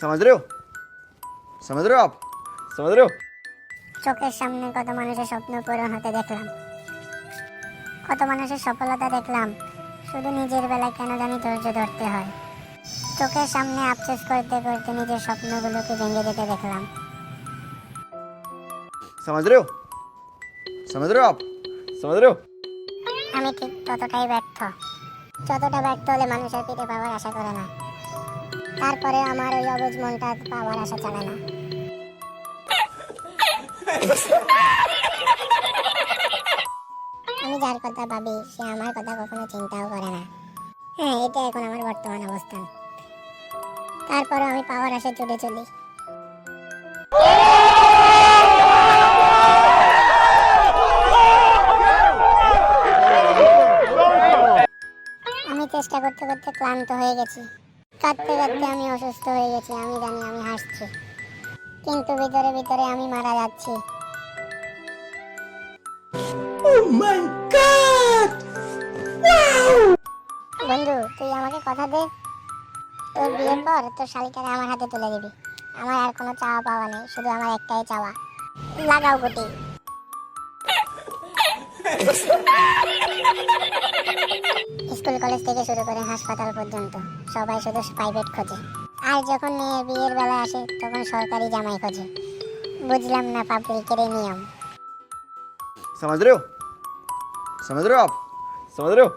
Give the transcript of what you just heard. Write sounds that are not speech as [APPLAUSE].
समझ रहे हो समझ रहे हो आप समझ रहे हो চোখের সামনে কত মানুষের স্বপ্ন পূরণ হতে দেখলাম কত মানুষের সফলতা দেখলাম শুধু নিজের বেলায় কেন জানি ধৈর্য ধরতে হয় চোখের সামনে আফসোস করতে করতে নিজের স্বপ্নগুলোকে ভেঙে যেতে দেখলাম समझ रहे हो समझ रहे हो आप समझ रहे हो আমি ঠিক ততটাই ব্যর্থ যতটা ব্যর্থ হলে মানুষের পিঠে পাওয়ার আশা করে না তারপরে আমার ওই অবুজ মনটা পাওয়ার আশা চলে না। আমি যার কথা ভাবি, সে আমার কথা কখনো চিন্তাও করে না। হ্যাঁ এটা এখন আমার বর্তমান অবস্থান তারপরে আমি পাওয়ার আশা ছুটে চলি। আমি চেষ্টা করতে করতে ক্লান্ত হয়ে গেছি। কাঁদতে কাঁদতে আমি অসুস্থ হয়ে গেছি আমি জানি আমি হাসছি। কিন্তু ভিতরে ভিতরে আমি মারা যাচ্ছি। বন্ধু তুই আমাকে কথা দে। তোর বিয়ের পর তোর শালিকারে আমার হাতে তুলে দিবি। আমার আর কোনো চাওয়া পাওয়া নেই শুধু আমার একটাই চাওয়া। লাগাও গুটি। [LAUGHS] স্কুল কলেজ থেকে শুরু করে হাসপাতাল পর্যন্ত সবাই শুধু প্রাইভেট খোঁজে আর যখন মেয়ের বিয়ের বেলা আসে তখন সরকারি জামাই খোঁজে বুঝলাম না পাবলিকের এই নিয়ম समझ रहे हो समझ रहे हो आप समझ रहे हो